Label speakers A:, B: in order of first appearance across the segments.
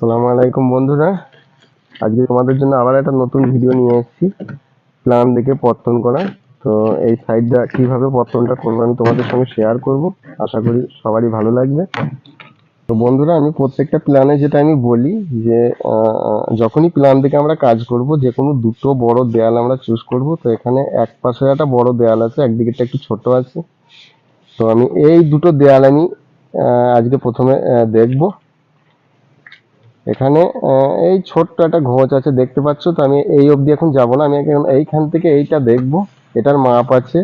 A: আসসালামু আলাইকুম বন্ধুরা। আজকে তোমাদের জন্য আবার একটা নতুন ভিডিও নিয়ে এসেছি। প্ল্যান দেখে পত্তন করা। তো এই সাইডটা কীভাবে পত্তনটা করব আমি তোমাদের সঙ্গে শেয়ার করব। আশা করি সবারই ভালো লাগবে। তো বন্ধুরা, আমি প্রত্যেকটা প্ল্যানে যেটা আমি বলি যে যখনই প্ল্যান থেকে আমরা কাজ করব, যে কোনো দুটো বড় দেয়াল আমরা চুজ করব, তো এখানে এক পাশে একটা বড় দেয়াল আছে, একদিকেরটা একটু ছোট আছে। তো আমি এই দুটো দেয়াল আমি আজকে প্রথমে দেখব। এখানে এই ছোট্ট একটা ঘোচ আছে, দেখতে পাচ্ছ? তো আমি এই অবধি এখন যাব না, আমি এখন এইখান থেকে এইটা দেখব। এটার মাপ আছে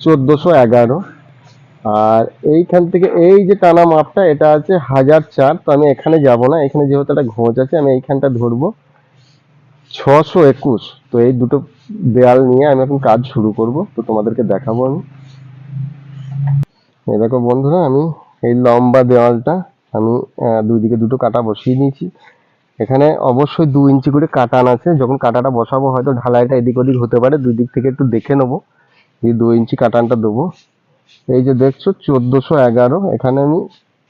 A: চোদ্দোশো এগারো। আর এইখান থেকে এই যে টানা মাপটা, এটা আছে হাজার চার, তো আমি এখানে যাব না, এখানে যেহেতু একটা ঘোচ আছে, আমি এইখানটা ধরবো। ছশো একুশ, তো এই দুটো দেয়াল নিয়ে আমি এখন কাজ শুরু করব, তো তোমাদেরকে দেখাবো আমি। দেখো বন্ধুরা, আমি এই লম্বা দেওয়ালটা আমি দুই দিকে দুটো কাটা বসিয়ে নিয়েছি। এখানে অবশ্যই দু ইঞ্চি করে কাটান আছে। যখন কাটাটা বসাবো, হয়তো ঢালাইটা এদিক ওদিক হতে পারে। দুই দিক থেকে একটু দেখে নেব। এই দু ইঞ্চি কাটানটা দেবো। এই যে দেখছ, চোদ্দোশো এগারো। এখানে আমি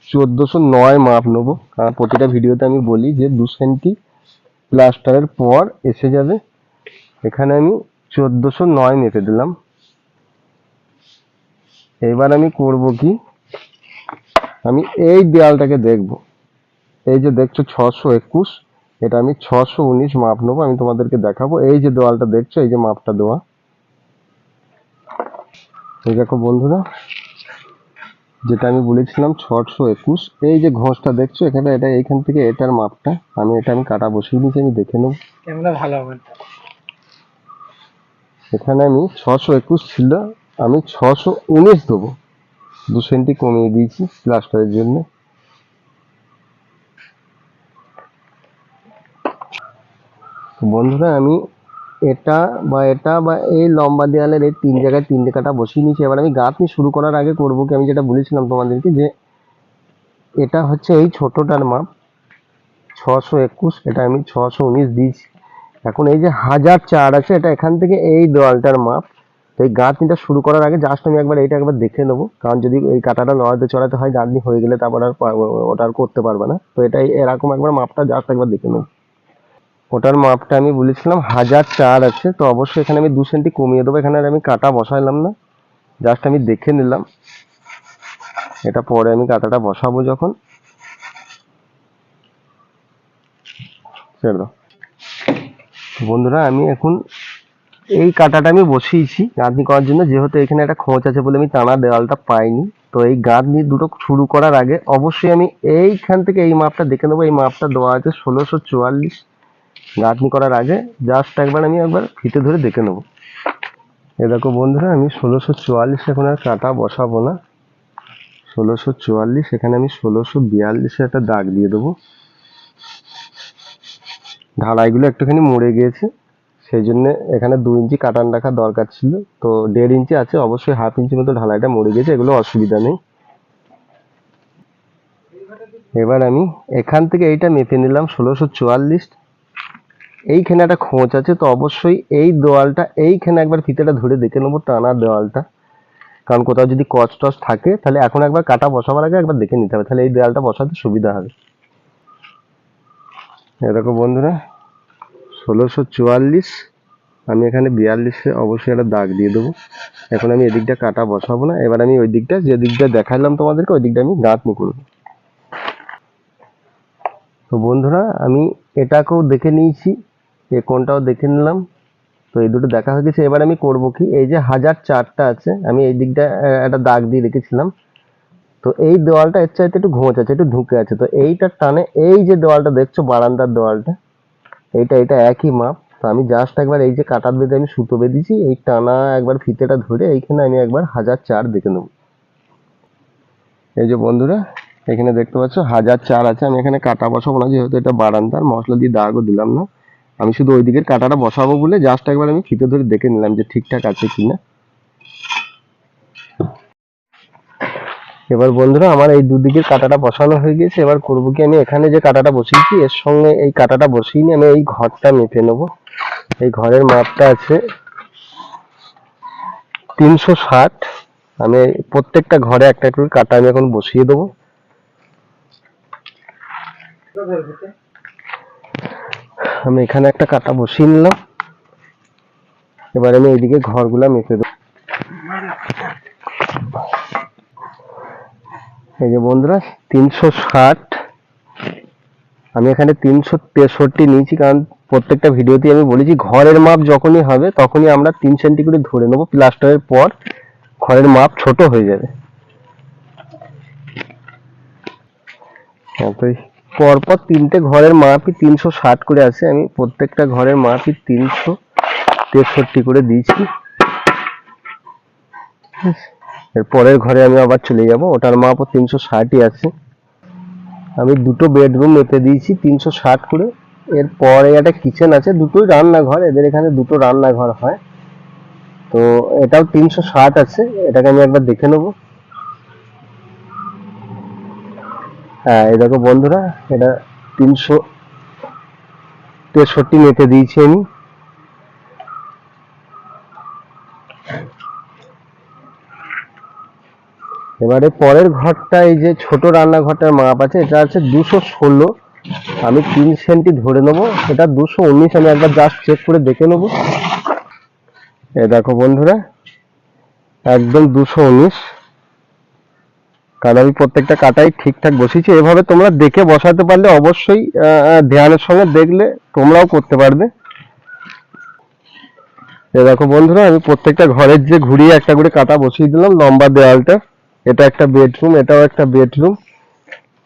A: চোদ্দোশো নয় মাপ নেব। কারণ প্রতিটা ভিডিওতে আমি বলি যে দু সেন্টি প্লাস্টারের পর এসে যাবে। এখানে আমি চোদ্দোশো নয় মেপে দিলাম। এবার আমি করব কি? আমি এই দেয়ালটাকে দেখব। এই যে দেখছ ছশো একুশ এটা আমি ছশো উনিশ মাপ নেব আমি তোমাদেরকে দেখাবো। এই যে দেওয়ালটা দেখছ এই যে মাপটা দেওয়া। এই দেখো বন্ধুরা যেটা আমি বলেছিলাম ছশো একুশ এই যে ঘোষটা দেখছ এখানে এটা এইখান থেকে এটার মাপটা আমি এটা আমি কাটা বসিয়ে দিয়েছি আমি দেখে নেব।
B: ক্যামেরা ভালো হবে
A: এখানে আমি ছশো একুশ ছিল আমি ছশো উনিশ দেবো। দু সেন্টি কমিয়ে দিয়েছি প্লাস্টারের জন্য। বন্ধুরা, আমি এটা বা এটা বা এই লম্বা দেওয়ালের এই তিন জায়গায় তিনটে কাটা বসিয়ে নিয়েছি। এবার আমি গাঁথনি শুরু করার আগে করব কি? আমি যেটা বলেছিলাম তোমাদেরকে যে এটা হচ্ছে এই ছোটটার মাপ, ছশো একুশ। এটা আমি ছশো উনিশ দিয়েছি। এখন এই যে হাজার চার আছে, এটা এখান থেকে এই দেওয়ালটার মাপ। এই গাঁথনিটা শুরু করার আগে জাস্ট আমি একবার এইটা একবার দেখে নেব। কারণ যদি এই কাঁটাটা নড়াতে চড়াতে হয় গাঁথনি হয়ে গেলে তারপর আর ওটা আর করতে পারবে না। তো এটাই এরকম একবার মাপটা জাস্ট একবার দেখে নেব। ওটার মাপটা আমি বলেছিলাম হাজার চার আছে, তো অবশ্যই এখানে আমি দু সেন্টি কমিয়ে দেবো। এখানে আর আমি কাটা বসাইলাম না। জাস্ট আমি দেখে নিলাম। এটা পরে আমি কাঁটাটা বসাবো যখন। বন্ধুরা, আমি এখন এই কাঁটাটা আমি বসিয়েছি গাঁথনি করার জন্য, যেহেতু এখানে একটা খোঁচ আছে বলে আমি টানা দেওয়ালটা পাইনি। তো এই গাঁথনি দুটো শুরু করার আগে অবশ্যই আমি এইখান থেকে এই মাপটা দেখে নেব। এই মাপটা দেওয়া আছে ষোলোশো চুয়াল্লিশ। গাঁথনি করার আগে জাস্ট একবার আমি একবার ফিতে ধরে দেখে নেব। এ দেখো বন্ধুরা, আমি ষোলোশো চুয়াল্লিশ এখন আর কাটা বসাবো না। ষোলোশো চুয়াল্লিশ, এখানে আমি ষোলোশো বিয়াল্লিশে একটা দাগ দিয়ে দেবো। ঢালাইগুলো একটুখানি মরে গিয়েছে। সেই জন্য এখানে দু ইঞ্চি কাটান রাখা দরকার ছিল। তো দেড় ইঞ্চি আছে, অবশ্যই হাফ ইঞ্চি মতো ঢালাইটা মরে গেছে, এগুলো অসুবিধা নেই। এবার আমি এখান থেকে এইটা মেপে নিলাম, ষোলোশো চুয়াল্লিশ। এইখানে একটা খোঁজ আছে, তো অবশ্যই এই দেওয়ালটা, এইখানে একবার ফিতেটা ধরে দেখে নেব টানা দেওয়ালটা। কারণ কোথাও যদি কচ টচ থাকে, তাহলে এখন একবার কাটা বসাবার আগে একবার দেখে নিতে হবে, তাহলে এই দেওয়ালটা বসাতে সুবিধা হবে। এরকম বন্ধুরা ষোলোশো চুয়াল্লিশ। আমি এখানে বিয়াল্লিশে অবশ্যই একটা দাগ দিয়ে দেবো। এখন আমি এদিকটা কাটা বসাবো না। এবার আমি ওই দিকটা যে দিকটা দেখালাম তোমাদেরকে ওই দিকটা আমি গাঁথনি করব। তো বন্ধুরা, আমি এটাকেও দেখে নিয়েছি, এ কোনটাও দেখে নিলাম। তো এই দুটো দেখা হয়ে গেছে। এবার আমি করব কি, এই যে হাজার চারটা আছে, আমি এই দিকটা একটা দাগ দিয়ে রেখেছিলাম। তো এই দেওয়ালটা এর চাইতে একটু ঘোঁচ আছে, একটু ঢুকে আছে। তো এইটার টানে, এই যে দেওয়ালটা দেখছ, বারান্দার দেওয়ালটা এইটা এটা একই মাপ। তো আমি জাস্ট একবার এই যে কাটার বেঁধে আমি সুতো বেঁধেছি, এই টানা একবার ফিতেটা ধরে এইখানে আমি একবার হাজার চার দেখে নেব। এই যে বন্ধুরা, এখানে দেখতে পাচ্ছ হাজার চার আছে। আমি এখানে কাটা বসাবো না, যেহেতু এটা বারান্দার, মশলা দিয়ে দাগও দিলাম না। আমি শুধু ওই দিকের কাটাটা বসাবো বলে জাস্ট একবার আমি ফিতে ধরে দেখে নিলাম যে ঠিকঠাক আছে কিনা। এবার বন্ধুরা, আমার এই দুদিকের কাটাটা বসানো হয়ে গেছে। এবার করব কি? আমি এখানে যে কাটাটা বসিয়েছি, এর সঙ্গে এই কাটাটা বসিয়ে নিয়ে আমি এই ঘরটা মেপে নেব। এই ঘরের মাপটা আছে তিনশো ষাট। আমি প্রত্যেকটা ঘরে একটা করে কাটা আমি এখন বসিয়ে দেবো। আমি এখানে একটা কাটা বসিয়ে নিলাম। এবার আমি এইদিকে ঘরগুলা মেপে দেবো। এই যে বন্ধুরা তিনশো ষাট। আমি এখানে তিনশো তেষট্টি নিয়েছি কারণ প্রত্যেকটা ভিডিওতে আমি বলেছি ঘরের মাপ যখনই হবে তখনই আমরা তিন সেন্টি করে ধরে নেব প্লাস্টারের পর। ঘরের মাপ ছোট হয়ে যাবে। হ্যাঁ, পরপর তিনটে ঘরের মাপই তিনশো ষাট করে আছে। আমি প্রত্যেকটা ঘরের মাপই তিনশো তেষট্টি করে দিয়েছি। এর পরের ঘরে আমি আবার চলে যাব। ওটার মাপও তিনশো ষাটই আছে। আমি দুটো বেডরুম মেপে দিয়েছি, তিনশো ষাট করে। এর পরে একটা কিচেন আছে, দুটোই রান্নাঘর। এদের এখানে দুটো রান্নাঘর হয়। তো এটাও তিনশো ষাট আছে। এটাকে আমি একবার দেখে নেব। হ্যাঁ এই দেখো বন্ধুরা, এটা তিনশো তেষট্টি মেপে দিয়েছি আমি। এবারে পরের ঘরটা এই যে ছোট রান্নাঘরটার মাপ আছে, এটা আছে দুশো ষোলো। আমি তিন সেন্টি ধরে নেব এটা দুশো উনিশ, আমি একবার জাস্ট চেক করে দেখে নেব। এ দেখো বন্ধুরা, একদম দুশো উনিশ। কারণ আমি প্রত্যেকটা কাটাই ঠিকঠাক বসিয়েছি। এভাবে তোমরা দেখে বসাতে পারলে অবশ্যই ধ্যানের সঙ্গে দেখলে তোমরাও করতে পারবে। এ দেখো বন্ধুরা, আমি প্রত্যেকটা ঘরের যে ঘুরিয়ে একটা করে কাটা বসিয়ে দিলাম, লম্বা দেওয়ালটা এটা একটা বেডরুম এটাও একটা বেডরুম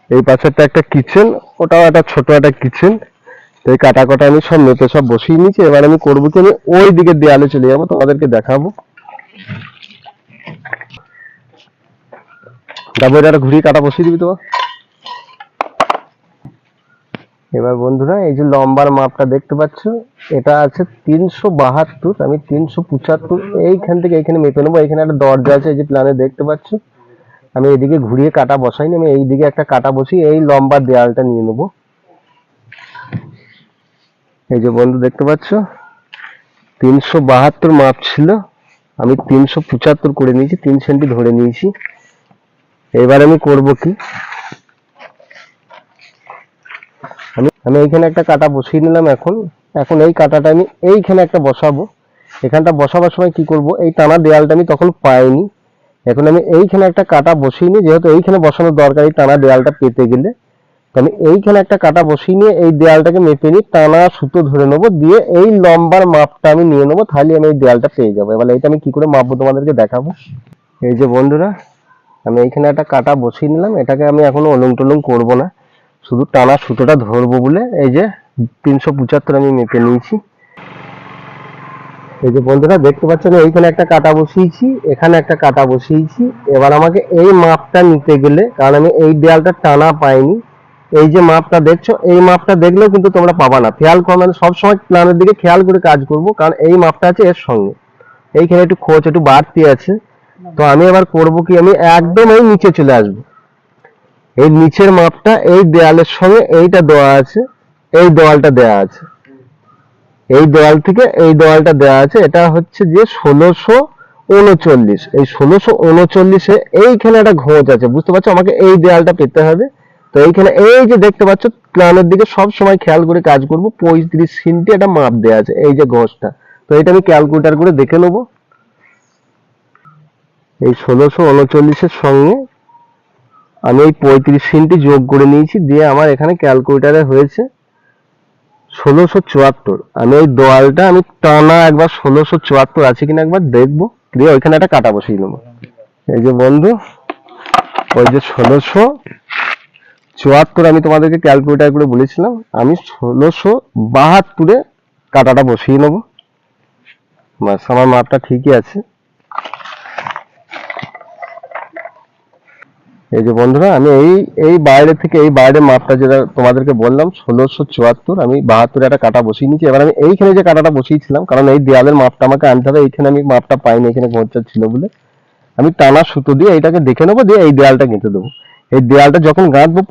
A: এই পাশেরটা একটা কিচেন ওটাও একটা ছোট একটা কিচেন এই কাটা কাটা আমি সব মেপে সব বসিয়ে নিয়েছি। এবার আমি করব কি আমি ওই দিকে দেয়ালে চলে যাব, তোমাদেরকে দেখাবো। তারপর ঘুরিয়ে কাটা বসিয়ে দিবি তো? এবার বন্ধুরা, এই যে লম্বার মাপটা দেখতে পাচ্ছ, এটা আছে তিনশো বাহাত্তর, আমি তিনশো পঁচাত্তর, এইখান থেকে এইখানে মেপে নেব। এখানে একটা দরজা আছে, এই যে প্ল্যানে দেখতে পাচ্ছ। আমি এইদিকে ঘুরিয়ে কাটা বসাইনি, আমি এইদিকে একটা কাটা বসি এই লম্বা দেয়ালটা নিয়ে নেব। এই যে বন্ধু দেখতে পাচ্ছ? তিনশো বাহাত্তর মাপ ছিল, আমি তিনশো পঁচাত্তর করে নিয়েছি, তিন সেন্টি ধরে নিয়েছি। এবার আমি করব কি? আমি আমি এইখানে একটা কাটা বসিয়ে নিলাম এখন। এখন এই কাটাটা আমি এইখানে একটা বসাবো। এখানটা বসাবার সময় কি করব? এই টানা দেয়ালটা আমি তখন পাইনি। এখন আমি এইখানে একটা কাটা বসিয়ে নিই, যেহেতু এইখানে বসানোর দরকার এই টানা দেয়ালটা পেতে গেলে। আমি এইখানে একটা কাটা বসিয়ে নিয়ে এই দেয়ালটাকে মেপে নিই, টানা সুতো ধরে নেব, দিয়ে এই লম্বার মাপটা আমি নিয়ে নেব, তাহলে আমি এই দেয়ালটা পেয়ে যাব। এবার এইটা আমি কি করে মাপবো তোমাদেরকে দেখাবো। এই যে বন্ধুরা, আমি এইখানে একটা কাটা বসিয়ে নিলাম, এটাকে আমি এখনও অলং টলং করব না। শুধু টানা সুতোটা ধরবো বলে, এই যে তিনশো পঁচাত্তর আমি মেপে নিয়েছি। এই যে বন্ধুরা, দেখতে পাচ্ছেন, এইখানে একটা কাটা বসিয়েছি, এখানে একটা কাটা বসিয়েছি। এবার আমাকে এই মাপটা নিতে গেলে, কারণ আমি এই দেয়ালটা টানা পাইনি। এই যে মাপটা দেখছ, এই মাপটা দেখলেও কিন্তু তোমরা পাবা না। খেয়াল করো মানে সবসময় প্ল্যানের দিকে খেয়াল করে কাজ করব, কারণ এই মাপটা আছে এর সঙ্গে। এইখানে একটু খোঁজ, একটু বাড়তি আছে। তো আমি এবার করব কি, আমি একদম এই নিচে চলে আসব। এই নিচের মাপটা এই দেয়ালের সঙ্গে এইটা দেওয়া আছে, এই দেওয়ালটা দেওয়া আছে। এই দেওয়াল থেকে এই দেওয়ালটা দেওয়া আছে, এটা হচ্ছে যে ষোলোশো উনচল্লিশ। এই ষোলোশো উনচল্লিশে এইখানে একটা ঘোঁজ আছে, বুঝতে পারছ? আমাকে এই দেওয়ালটা পেতে হবে। তো এইখানে এই যে দেখতে পাচ্ছ প্ল্যানের দিকে সব সময় খেয়াল করে কাজ করব। পঁয়ত্রিশ সিনটি একটা মাপ দেওয়া আছে, এই যে ঘোষটা তো এটা আমি ক্যালকুলেটার করে দেখে নেব। এই ষোলোশো উনচল্লিশের সঙ্গে আমি এই পঁয়ত্রিশ সিনটি যোগ করে নিয়েছি, দিয়ে আমার এখানে ক্যালকুলেটারে হয়েছে ষোলোশো চুয়াত্তর। আমি ওই দোয়ালটা, আমি টানা একবার ষোলোশো চুয়াত্তর আছে কিনা একবার দেখব। দিয়ে ওইখানে একটা কাটা বসিয়ে নেব। এই যে বন্ধু, ওই যে ষোলোশো চুয়াত্তর আমি তোমাদেরকে ক্যালকুলেটার করে বলেছিলাম, আমি ষোলোশো বাহাত্তরে কাটাটা বসিয়ে নেব। বাস, আমার মাপটা ঠিকই আছে। এই যে বন্ধুরা, আমি এই এই বাইরে থেকে, এই বাইরের মাপটা যেটা তোমাদেরকে বললাম, ষোলোশো চুয়াত্তর, আমি বাহাত্তরে একটা কাটা বসিয়ে নিয়েছি। এবার আমি এইখানে যে কাটাটা বসিয়েছিলাম, কারণ এই দেয়ালের মাপটা আমাকে আনতে হবে, এইখানে আমি মাপটা পাইনি, এখানে পৌঁছা ছিল বলে। আমি টানা সুতো দিয়ে এইটাকে দেখে নেব, দিয়ে এই দেয়ালটা গেঁথে দেবো। এই দেয়ালটা যখন গাঁথবো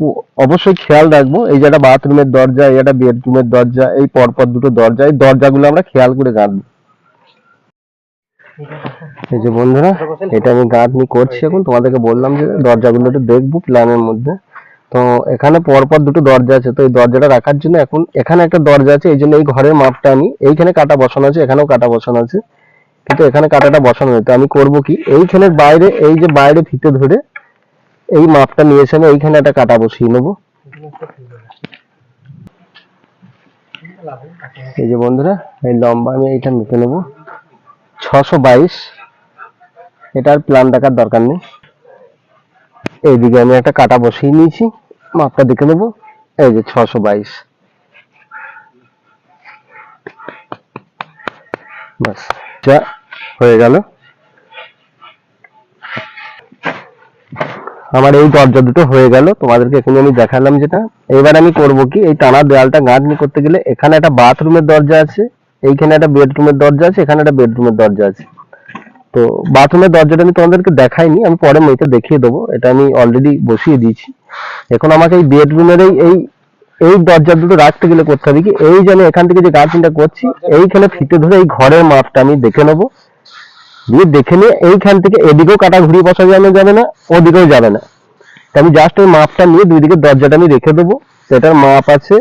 A: অবশ্যই খেয়াল রাখব, এই যে একটা বাথরুমের দরজা, এই একটা বেডরুমের দরজা, এই পরপর দুটো দরজা, এই দরজাগুলো আমরা খেয়াল করে গাঁথবো। এই যে বন্ধুরা, এটা আমি গাঁথনি করছি এখন। তোমাদেরকে বললাম যে দরজাগুলো একটু দেখব প্ল্যানের মধ্যে। তো এখানে পরপর দুটো দরজা আছে। তো এই দরজাটা রাখার জন্য এখন এখানে একটা দরজা আছে। এই জন্য এই ঘরের মাপটা আমি এইখানে কাটা বসানো আছে, এখানেও কাটা বসানো আছে। কিন্তু এখানে কাটাটা বসানো নেই। তো আমি করব কি? এইখানের বাইরে, এই যে বাইরে ফিতে ধরে এই মাপটা নিয়ে এসে আমি এইখানে একটা কাটা বসিয়ে নেব। এই যে বন্ধুরা, এই লম্বা আমি এইটা মেপে নেব। ছশো বাইশ। এটার প্ল্যান দেখার দরকার নেই। এইদিকে আমি একটা কাটা বসিয়ে নিয়েছি, মাপটা দেখে নেব। এই যে ছশো বাইশ। ব্যাস, যা হয়ে গেল। আমার এই দরজা দুটো হয়ে গেল। তোমাদেরকে এখানে আমি দেখালাম যেটা। এবার আমি করব কি, এই টানা দেয়ালটা গাঁথনি করতে গেলে এখানে একটা বাথরুমের দরজা আছে। এইখানে একটা বেডরুমের দরজা আছে, এখানে একটা বেডরুমের দরজা আছে। তো বাথরুমের দরজাটা আমি তোমাদেরকে দেখাইনি, আমি পরে মেয়েকে দেখিয়ে দেবো, এটা আমি অলরেডি বসিয়ে দিয়েছি। এখন আমাকে এই বেডরুমের এই এই এই দরজা দুটো রাখতে গেলে করতে হবে কি, এই যে আমি এখান থেকে যে গাঁথনিটা করছি, এইখানে ফিতে ধরে এই ঘরের মাপটা আমি দেখে নেব। দিয়ে দেখে নিয়ে এইখান থেকে এদিকেও কাটা ঘুরিয়ে বসা যাবে যাবে না, ওদিকেও যাবে না। আমি জাস্ট ওই মাপটা নিয়ে দুই দিকে দরজাটা আমি রেখে দেবো। তো এটার মাপ আছে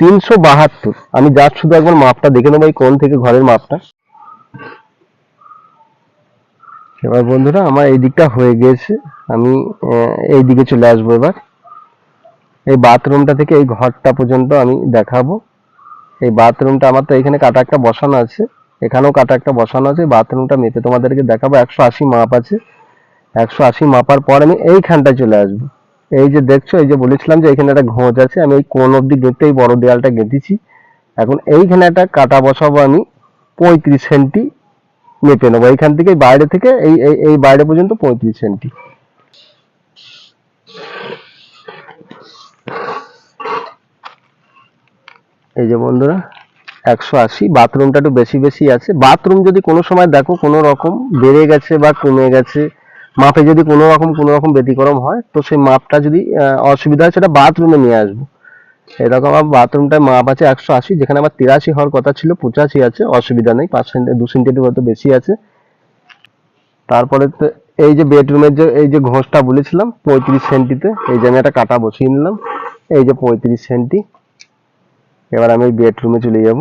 A: তিনশো বাহাত্তর। আমি জাস্ট শুধু একবার মাপটা দেখে নেব এই কোন থেকে ঘরের মাপটা। এবার বন্ধুরা, আমার এই দিকটা হয়ে গিয়েছে আমি এই দিকে চলে আসব এবার। এই বাথরুমটা থেকে এই ঘরটা পর্যন্ত আমি দেখাবো। এই বাথরুমটা আমার তো এখানে কাটা একটা বসানো আছে। এখানেও কাটা একটা বসানো আছে। বাথরুমটা মেপে তোমাদেরকে দেখাবো। একশো আশি মাপ আছে। একশো আশি মাপার পর আমি এইখানটায় চলে আসব। এই যে দেখছ, এই যে বলেছিলাম যে এখানে একটা ঘোঁচ আছে, আমি এই কোন অব্দি গেঁথে এই বড় দেয়ালটা গেঁথেছি। এখন এইখানে একটা কাটা বসাবো আমি, পঁয়ত্রিশ সেন্টি মেপে নেব। এইখান থেকে বাইরে থেকে এই এই বাইরে পর্যন্ত পঁয়ত্রিশ সেন্টি। এই যে বন্ধুরা, একশো আশি, বাথরুমটা একটু বেশি বেশি আছে। বাথরুম যদি কোনো সময় দেখো, কোনো রকম বেড়ে গেছে বা কমে গেছে মাপে যদি কোনো রকম কোনো রকম ব্যতিক্রম হয়, তো সেই মাপটা যদি অসুবিধা হয়, সেটা বাথরুমে নিয়ে আসব। এরকম আমার বাথরুমটায় মাপ আছে একশো আশি, যেখানে আমার তিরাশি হওয়ার কথা ছিল, পঁচাশি আছে, অসুবিধা নেই, পাঁচ সেন্টি, দু সেন্টিমিটার মতো বেশি আছে। তারপরে তো এই যে বেডরুমের যে, এই যে ঘোষটা বলেছিলাম, পঁয়ত্রিশ সেন্টিতে, এই যে আমি একটা কাটা বসিয়ে নিলাম, এই যে পঁয়ত্রিশ সেন্টি, এবার আমি বেডরুমে চলে যাব।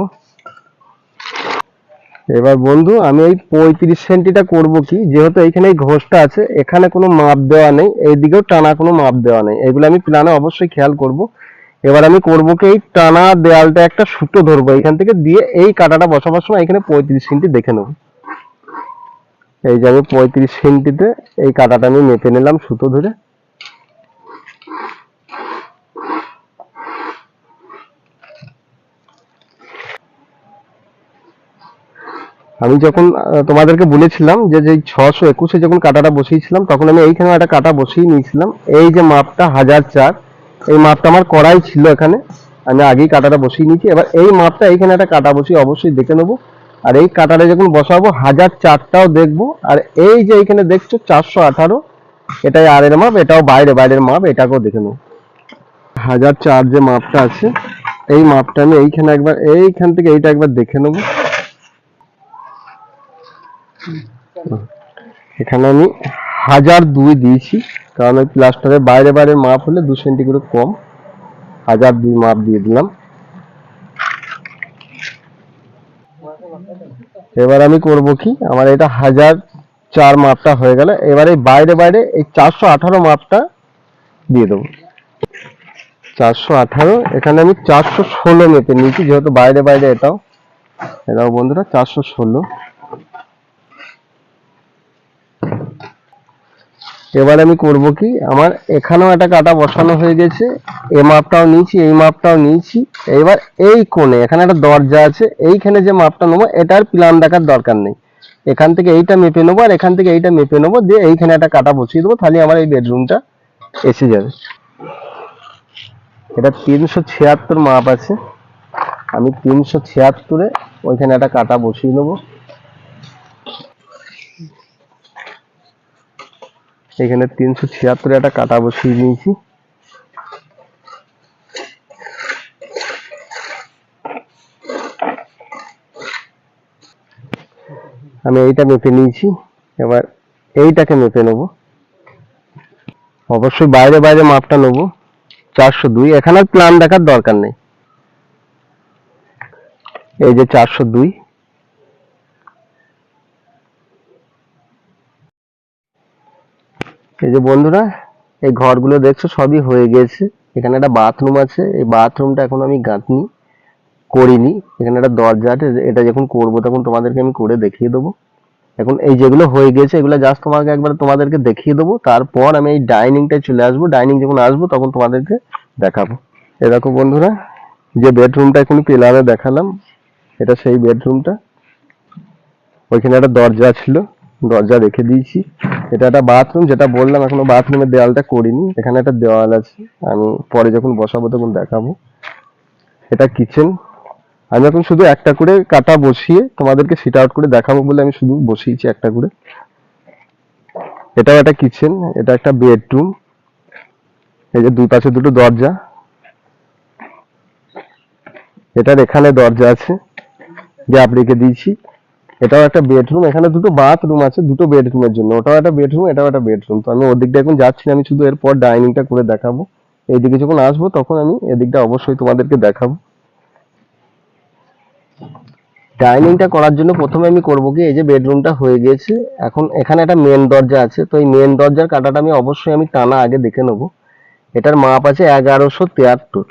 A: এবার বন্ধু, আমি এই পঁয়ত্রিশ সেন্টিটা করব কি? যেহেতু এইখানে এই ঘোষটা আছে, এখানে কোনো মাপ দেওয়া নেই, এইদিকেও টানা কোনো মাপ দেওয়া নেই। এগুলো আমি প্ল্যানে অবশ্যই খেয়াল করব। এবার আমি করব কি, এই টানা দেয়ালটা একটা সুতো ধরবো এখান থেকে দিয়ে এই কাটাটা বসাবার সময় এখানে পঁয়ত্রিশ সেন্টি দেখে নেব। এই যে আমি পঁয়ত্রিশ সেন্টিতে এই কাটাটা আমি মেপে নিলাম সুতো ধরে। আমি যখন তোমাদেরকে বলেছিলাম যে যে ছশো একুশে যখন কাটাটা বসিয়েছিলাম, তখন আমি এইখানে একটা কাটা বসিয়ে নিয়েছিলাম। এই যে মাপটা হাজার চার, এই মাপটা আমার করাই ছিল এখানে। আমি আগেই কাটাটা বসিয়ে নিয়েছি। এবার এই মাপটা, এইখানে একটা কাটা বসিয়ে অবশ্যই দেখে নেব। আর এই কাটাটা যখন বসাবো, হাজার চারটাও দেখব। আর এই যে এইখানে দেখছ, চারশো আঠারো, এটাই আর এর মাপ, এটাও বাইরে, বাইরের মাপ, এটাকেও দেখে নেব। হাজার চার যে মাপটা আছে, এই মাপটা আমি এইখানে একবার, এইখান থেকে এইটা একবার দেখে নেব। এখানে আমি হাজার দুই দিয়েছি, কারণ ওই প্লাস্টারের বাইরে বাইরে মাপ হলে দু সেন্টি করে কম। হাজার দুই মাপ দিয়ে দিলাম। এবার আমি করব কি? আমার এটা হাজার চার মাপটা হয়ে গেল। এবার বাইরে বাইরে এই চারশো আঠারো মাপটা দিয়ে দেবো। চারশো আঠারো, এখানে আমি চারশো ষোলো মেপে নিয়েছি, যেহেতু বাইরে বাইরে এটাও। এটাও বন্ধুরা চারশো ষোলো। এবার আমি করব কি, আমার এখানেও একটা কাটা বসানো হয়ে গেছে, এই মাপটাও নিয়েছি, এই মাপটাও নিয়েছি, এবার এই কোণে, এখানে একটা দরজা আছে, এইখানে যে মাপটা নেব, এটার প্ল্যান দেখার দরকার নেই। এখান থেকে এইটা মেপে নেব আর এখান থেকে এইটা মেপে নেব, দিয়ে এইখানে একটা কাটা বসিয়ে দেবো, তাহলে আমার এই বেডরুমটা এসে যাবে। এটা তিনশো ছিয়াত্তর মাপ আছে, আমি তিনশো ছিয়াত্তরে ওইখানে একটা কাটা বসিয়ে নেব। এখানে তিনশো ছিয়াত্তরে একটা কাটা বসিয়ে নিয়েছি। আমি এইটা মেপে নিয়েছি, এবার এইটাকে মেপে নেব। অবশ্যই বাইরে বাইরে মাপটা নেব, চারশো দুই। এখানে প্ল্যান দেখার দরকার নেই। এই যে চারশো দুই। এই যে বন্ধুরা, এই ঘরগুলো দেখছ, সবই হয়ে গেছে। এখানে একটা বাথরুম আছে। এই বাথরুমটা এখন আমি গাঁথনি, করিনি। এখানে একটা দরজা আছে, এটা যখন করব তখন তোমাদেরকে আমি করে দেখিয়ে দেবো। এখন এই যেগুলো হয়ে গেছে, এগুলো জাস্ট তোমাকে একবার তোমাদেরকে দেখিয়ে দেবো। তারপর আমি এই ডাইনিংটায় চলে আসব। ডাইনিং যখন আসব তখন তোমাদেরকে দেখাবো। এ দেখো বন্ধুরা, যে বেডরুমটা এখন পেলারে দেখালাম, এটা সেই বেডরুমটা ওইখানে একটা দরজা ছিল। দরজা রেখে দিয়েছি। এটা একটা বাথরুম যেটা বললাম, এখনও বাথরুমের দেওয়ালটা করিনি। এখানে একটা দেওয়াল আছে, আমি পরে যখন বসাবো তখন দেখাবো। এটা কিচেন আমি এখন শুধু একটা করে কাটা বসিয়ে তোমাদেরকে সিট আউট করে দেখাবো বলে আমি শুধু বসিয়েছি একটা করে। এটাও একটা কিচেন এটা একটা বেডরুম এই যে দুই পাশে দুটো দরজা। এটার এখানে দরজা আছে গ্যাপ রেখে দিয়েছি। এটাও একটা বেডরুম এখানে দুটো বাথরুম আছে, দুটো বেডরুমের জন্য। ওটাও একটা বেডরুম এটাও একটা বেডরুম তো আমি ওদিকটা এখন যাচ্ছি না, আমি শুধু এরপর ডাইনিংটা করে দেখাবো। এইদিকে যখন আসব, তখন আমি এদিকটা অবশ্যই তোমাদেরকে দেখাবো। ডাইনিংটা করার জন্য প্রথমে আমি করব কি, এই যে বেডরুমটা হয়ে গেছে। এখন এখানে একটা মেন দরজা আছে, তো এই মেন দরজার কাটাটা আমি অবশ্যই আমি টানা আগে দেখে নেব। এটার মাপ আছে এগারোশো তিয়াত্তর।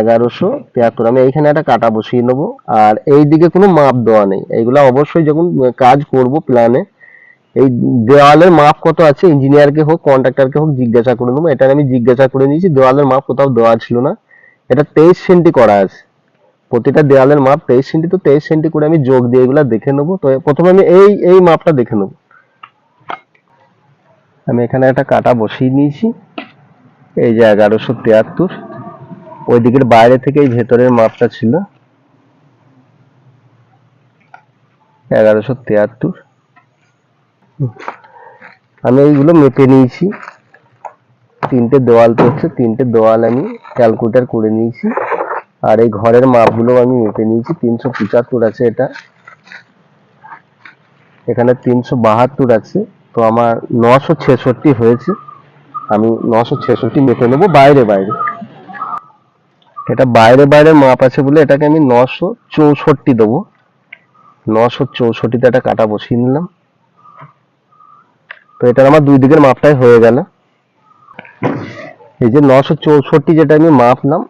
A: এগারোশো তিয়াত্তর। আমি এইখানে একটা কাটা বসিয়ে নেব। আর এই দিকে কোনো মাপ দেওয়া নেই। এইগুলো অবশ্যই যখন কাজ করব প্ল্যানে এই দেওয়ালের মাপ কত আছে? ইঞ্জিনিয়ারকে হোক কন্ট্রাক্টরকে হোক, জিজ্ঞাসা করে নেব। এটা আমি জিজ্ঞাসা করে নিয়েছি, দেওয়ালের মাপ কোথাও দেওয়া ছিল না। এটা তেইশ সেন্টি করা আছে। প্রতিটা দেওয়ালের মাপ তেইশ সেন্টি, তো তেইশ সেন্টি করে আমি যোগ দিয়ে এগুলা দেখে নেব। তো প্রথমে আমি এই এই মাপটা দেখে নেব। আমি এখানে একটা কাটা বসিয়ে নিয়েছি। এই যে এগারোশো তিয়াত্তর। ওই দিকের বাইরে থেকেই ভেতরের মাপটা ছিল। এগারোশো তিয়াত্তর। আমি এইগুলো মেপে নিয়েছি। তিনটে দেওয়াল পড়ছে, তিনটে দেওয়াল আমি ক্যালকুলেটার করে নিয়েছি। আর এই ঘরের মাপগুলো আমি মেপে নিয়েছি। তিনশো পঁচাত্তর আছে এটা। এখানে তিনশো বাহাত্তর আছে। তো আমার নশো ছেষট্টি হয়েছে। আমি নশো ছেষট্টি মেপে নেব বাইরে বাইরে। এটা বাইরে বাইরে মাপ আছে বলে এটাকে আমি নশো চৌষট্টি দেবো। নশো চৌষট্টিতে একটা কাটা বসিয়ে নিলাম। তো এটার আমার দুই দিকের মাপটাই হয়ে গেল। এই যে নশো চৌষট্টি যেটা আমি মাপলাম,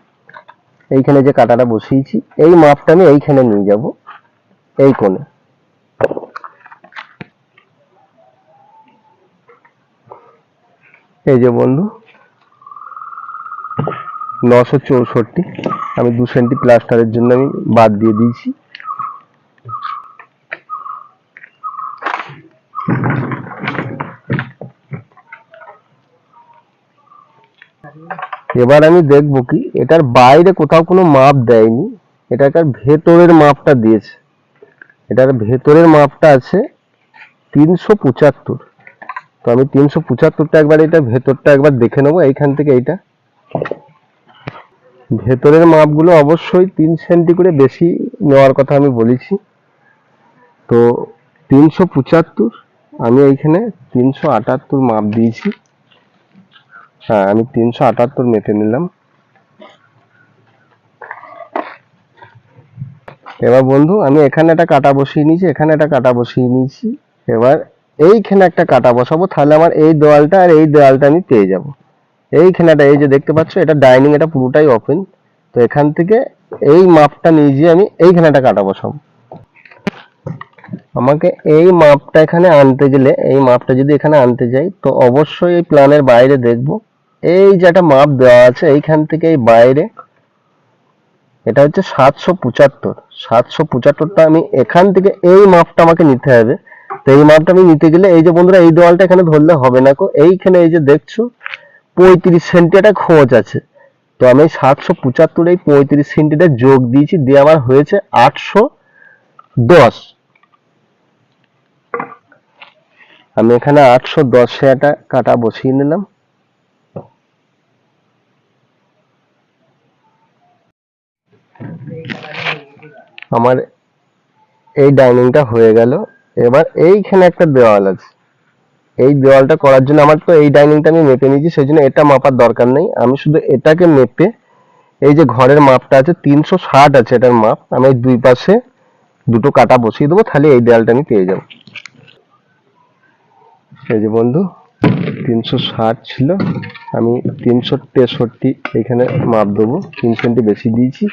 A: এইখানে যে কাটাটা বসিয়েছি, এই মাপটা আমি এইখানে নিয়ে যাব, এই কোণে। এই যে বন্ধু নশো চৌষট্টি। আমি দু সেন্টি প্লাস্টারের জন্য আমি বাদ দিয়ে দিয়েছি। এবার আমি দেখব কি, এটার বাইরে কোথাও কোনো মাপ দেয়নি। এটাকার ভেতরের মাপটা দিয়েছে। এটার ভেতরের মাপটা আছে তিনশো পঁচাত্তর। তো আমি তিনশো পঁচাত্তরটা একবার এটা ভেতরটা একবার দেখে নেব, এইখান থেকে এইটা। ভেতরের মাপগুলো অবশ্যই তিন সেন্টি করে বেশি নেওয়ার কথা আমি বলেছি। তো তিনশো পঁচাত্তর, আমি এইখানে তিনশো আটাত্তর মাপ দিয়েছি। হ্যাঁ আমি তিনশো আটাত্তর মেপে নিলাম। এবার বন্ধু, আমি এখানে একটা কাটা বসিয়ে নিয়েছি, এখানে একটা কাটা বসিয়ে নিয়েছি। এবার এইখানে একটা কাটা বসাবো, তাহলে আমার এই দেওয়ালটা আর এই দেওয়ালটা আমি পেয়ে যাব। এইখানে একটা এই যে দেখতে পাচ্ছ, এটা ডাইনিং এটা পুরোটাই ওপেন তো এখান থেকে এই মাপটা নিয়ে গিয়ে আমি এইখানে একটা কাটা বসাবো আমাকে এই মাপটা এখানে আনতে গেলে, এই মাপটা যদি এখানে আনতে যাই, তো অবশ্যই এই প্ল্যানের বাইরে দেখব। এই যে একটা মাপ দেওয়া আছে, এইখান থেকে এই বাইরে, এটা হচ্ছে সাতশো পঁচাত্তর। সাতশো পঁচাত্তরটা আমি এখান থেকে এই মাপটা আমাকে নিতে হবে। তো এই মাপটা আমি নিতে গেলে, এই যে বন্ধুরা, এই দেওয়ালটা এখানে ধরলে হবে না কো এইখানে এই যে দেখছ পঁয়ত্রিশ সেন্টি একটা খোঁজ আছে। তো আমি সাতশো পঁচাত্তর পঁয়ত্রিশ সেন্টিটা যোগ দিয়েছি, দিয়ে আমার হয়েছে আটশো দশ। আমি এখানে আটশো দশে একটা কাটা বসিয়ে নিলাম। আমার এই ডাইনিংটা হয়ে গেল। এবার এইখানে একটা দেওয়াল আছে। এই দেওয়ালটা করার জন্য আমার তো এই ডাইনিংটা আমি মেপে নিয়েছি, সেই জন্য এটা মাপার দরকার নেই। আমি শুধু এটাকে মেপে এই যে ঘরের মাপটা আছে, তিনশো ষাট আছে এটার মাপ, আমি দুই পাশে দুটো কাটা বসিয়ে দেবো, তাহলে এই দেওয়ালটা আমি পেয়ে যাব। এই যে বন্ধু, তিনশো ষাট ছিল, আমি তিনশো তেষট্টি এখানে মাপ দেবো, তিন সেন্টি বেশি দিয়েছি।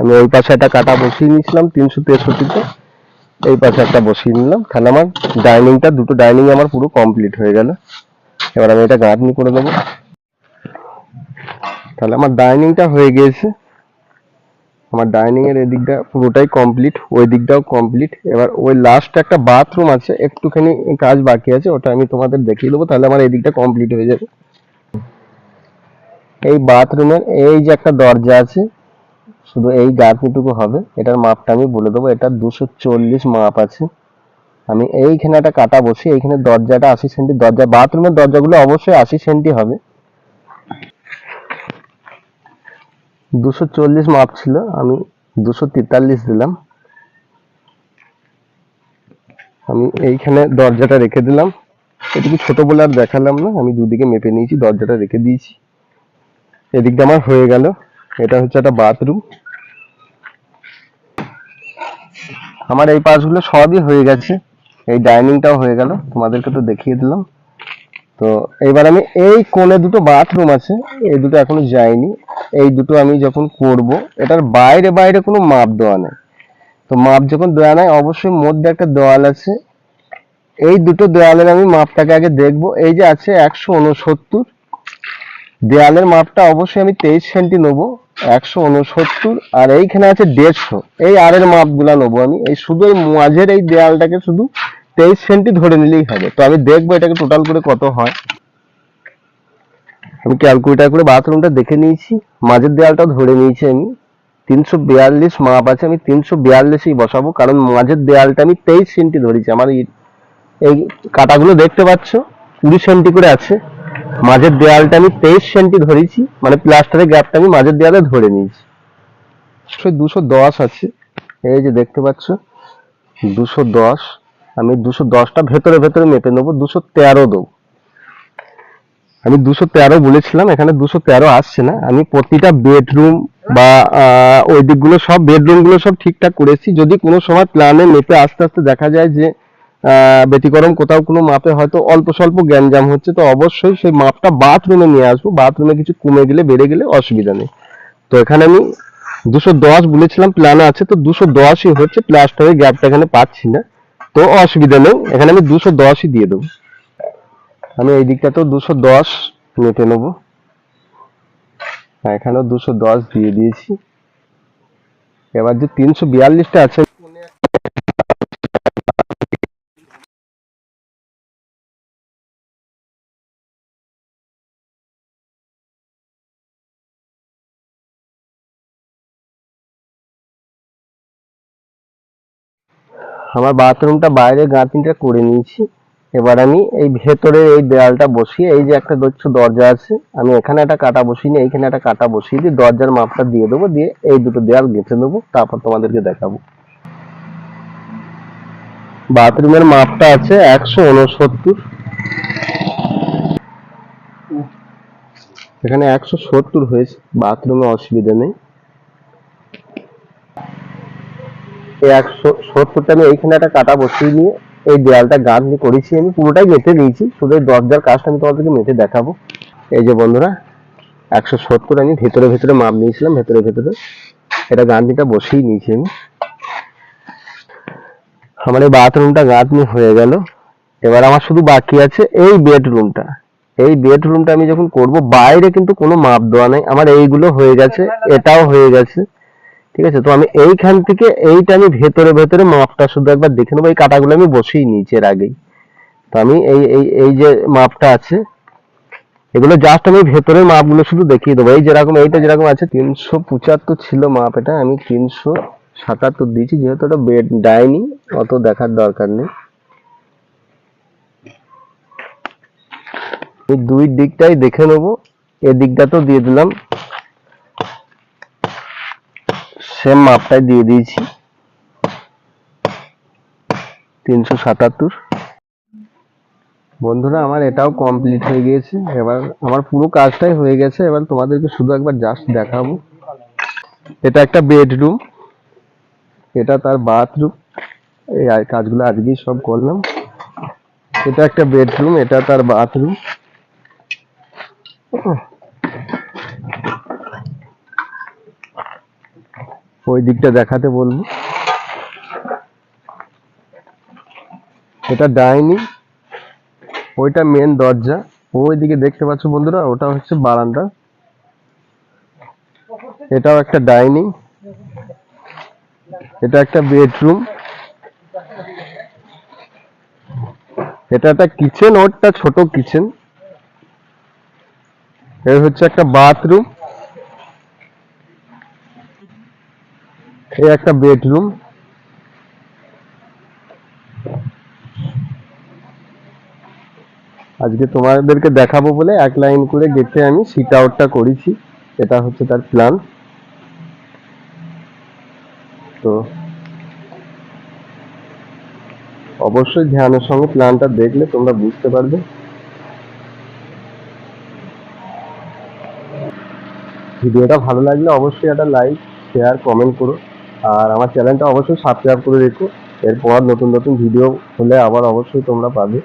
A: আমি ওই পাশে একটা কাটা বসিয়ে নিয়েছিলাম, তিনশো তেষট্টিতে। এই পাশে একটা বসিয়ে নিলাম তাহলে আমার ডাইনিংটা দুটো ডাইনিং আমার পুরো কমপ্লিট হয়ে গেল। এবার আমি এটা গাঁথনি করে দেবো। তাহলে আমার ডাইনিংটা হয়ে গিয়েছে। আমার ডাইনিং এর এদিকটা পুরোটাই কমপ্লিট ওই দিকটাও কমপ্লিট এবার ওই লাস্ট একটা বাথরুম আছে, একটুখানি কাজ বাকি আছে, ওটা আমি তোমাদের দেখিয়ে দেবো, তাহলে আমার এই দিকটা কমপ্লিট হয়ে যাবে। এই বাথরুমের এই যে একটা দরজা আছে শুধু এই গাঁথনিটুকু হবে, এটার মাপটা আমি বলে দেবো, এটা দুশো চল্লিশ মাপ আছে। আমি এইখানে একটা কাটা বসি এইখানে দরজাটা আশি সেন্টি, দরজা, বাথরুমের দরজাগুলো অবশ্যই আশি সেন্টি হবে। দুশো চল্লিশ মাপ ছিল, আমি দুশো তেতাল্লিশ দিলাম। আমি এইখানে দরজাটা রেখে দিলাম। এটুকু ছোট বলে আর দেখালাম না, আমি দুদিকে মেপে নিয়েছি, দরজাটা রেখে দিয়েছি। এদিকটা আমার হয়ে গেল। এটা হচ্ছে একটা বাথরুম আমার এই পাশগুলো সবই হয়ে গেছে। এই ডাইনিংটাও হয়ে গেল। তোমাদেরকে তো দেখিয়ে দিলাম। তো এবার আমি এই কোণে দুটো বাথরুম আছে। এই দুটো এখনও যায়নি। এই দুটো আমি যখন করব, এটার বাইরে বাইরে কোনো মাপ দেওয়া নেই। তো মাপ যখন দেওয়া নাই, অবশ্যই মধ্যে একটা দেওয়াল আছে। এই দুটো দেওয়ালের আমি মাপটাকে আগে দেখব। এই যে আছে একশো উনসত্তর। দেয়ালের মাপটা অবশ্যই আমি তেইশ সেন্টি নেব, একশো উনসত্তর, আর এইখানে আছে দেড়শো। এই আরের মাপগুলা নেব আমি। এই শুধু এই মাঝের এই দেয়ালটাকে শুধু তেইশ সেন্টি ধরে নিলেই হবে। তো আমি দেখব এটাকে টোটাল করে কত হয়। আমি ক্যালকুলেটার করে বাথরুমটা দেখে নিয়েছি। মাঝের দেয়ালটাও ধরে নিয়েছি আমি। তিনশো বিয়াল্লিশ মাপ আছে, আমি তিনশো বিয়াল্লিশই বসাবো, কারণ মাঝের দেয়ালটা আমি তেইশ সেন্টি ধরেছি। আমার এই কাটাগুলো দেখতে পাচ্ছ? কুড়ি সেন্টি করে আছে। মাঝের দেয়ালটা আমি তেইশ সেন্টি ধরেছি মানে প্লাস্টারের গ্যাপটা আমি মাঝের দেয়ালে ধরে নিয়েছি। দুশো, দশ আছে। এই যে দেখতে পাচ্ছ, দুশো দশ। আমি দুশো দশটা ভেতরে ভেতরে মেপে নেব, দুশো তেরো দেবো। আমি দুশো তেরো বলেছিলাম, এখানে দুশো তেরো আসছে না। আমি প্রতিটা বেডরুম বা ওই দিকগুলো সব বেডরুমগুলো সব ঠিকঠাক করেছি। যদি কোনো সময় প্ল্যানে মেপে আস্তে আস্তে দেখা যায় যে ব্যতিক্রম, কোথাও কোনো মাপে হয়তো অল্প স্বল্প গ্যাঞ্জাম হচ্ছে, তো অবশ্যই সেই মাপটা বাথরুমে নিয়ে আসব। বাথরুমে কিছু কমে গেলে, বেড়ে গেলে অসুবিধা নেই। তো এখানে আমি দুশো দশ বলেছিলাম প্ল্যানে আছে, তো দুশো দশই হচ্ছে প্লাস্টারের গ্যাপটা এখানে পাচ্ছি না। তো অসুবিধা নেই, এখানে আমি দুশো দশই দিয়ে দেবো। আমি এই দিকটাতেও দুশো দশ মেপে নেব। হ্যাঁ এখানেও দুশো দশ দিয়ে দিয়েছি। এবার যে তিনশো বিয়াল্লিশটা আছে আমার বাথরুমটা বাইরে গাঁথনিটা করে নিয়েছি। এবার আমি এই ভেতরে এই দেয়ালটা বসিয়ে, এই যে একটা দচ্ছ দরজা আছে, আমি এখানে একটা কাটা বসিয়ে নিয়ে এইখানে একটা কাটা বসিয়ে দিয়ে দরজার মাপটা দিয়ে দেবো, দিয়ে এই দুটো দেয়াল গেঁথে দেবো, তারপর তোমাদেরকে দেখাবো। বাথরুমের মাপটা আছে একশো উনসত্তর। এখানে একশো সত্তর হয়েছে, বাথরুমে অসুবিধা নেই এই একশো আমি এইখানে একটা কাটা বসিয়ে নিয়ে এই দেয়ালটা গাঁথনি করেছি আমি। পুরোটাই দিয়েছি। শুধু দরজার কাজটা আমি তোমাদেরকে মেটে দেখাবো। এই যে বন্ধুরা, একশো সত্তর আমি ভেতরে ভেতরে মাপ নিয়েছিলাম, ভেতরে ভেতরে। এটা বসিয়ে নিয়েছি আমি। আমার এই বাথরুমটা হয়ে গেল। এবার আমার শুধু বাকি আছে এই বেডরুমটা। এই বেডরুমটা আমি যখন করব, বাইরে কিন্তু কোনো মাপ দেওয়া নেই। আমার এইগুলো হয়ে গেছে, এটাও হয়ে গেছে। ঠিক আছে? তো আমি এইখান থেকে এইটা আমি ভেতরে ভেতরে মাপটা শুধু একবার দেখে নেব। এই কাটাগুলো আমি বসেই এর আগেই। তো আমি এই এই এই যে মাপটা আছে, এগুলো জাস্ট আমি ভেতরের মাপগুলো শুধু দেখিয়ে দেবো। এই যেরকম, এইটা যেরকম আছে, তিনশো পঁচাত্তর ছিল মাপ এটা আমি তিনশো সাতাত্তর দিয়েছি, যেহেতু ওটা বেড ডাইনিং, অত দেখার দরকার নেই। দুই দিকটাই দেখে নেব। এদিকটা তো দিয়ে দিলাম। সেম মাপটাই দিয়ে দিয়েছি। তিনশো সাতাত্তর। বন্ধুরা, আমার এটাও কমপ্লিট হয়ে গিয়েছে। এবার আমার পুরো কাজটাই হয়ে গেছে। এবার তোমাদেরকে শুধু একবার জাস্ট দেখাবো। এটা একটা বেডরুম এটা তার বাথরুম এই কাজগুলো আজকেই সব করলাম। এটা একটা বেডরুম এটা তার বাথরুম ওই দিকটা দেখাতে বলব। এটা ডাইনিং, ওইটা মেন দরজা। ওই দিকে দেখতে পাচ্ছ বন্ধুরা, ওটা হচ্ছে বারান্দা। এটাও একটা ডাইনিং। এটা একটা বেডরুম। এটা একটা কিচেন ওরটা ছোট কিচেন। এর হচ্ছে একটা বাথরুম। এই একটা বেডরুম আজকে তোমাদেরকে দেখাবো বলে এক লাইন করে গেটে আমি সিট আউটটা করেছি। এটা হচ্ছে তার প্ল্যান তো অবশ্যই ধ্যানের সঙ্গে প্ল্যানটা দেখলে তোমরা বুঝতে পারবে। ভিডিওটা ভালো লাগলে অবশ্যই একটা লাইক শেয়ার কমেন্ট করো। আর আমার চ্যানেলটা অবশ্যই সাবস্ক্রাইব করে রেখো। এরপর নতুন নতুন ভিডিও হলে আবার অবশ্যই তোমরা পাবে।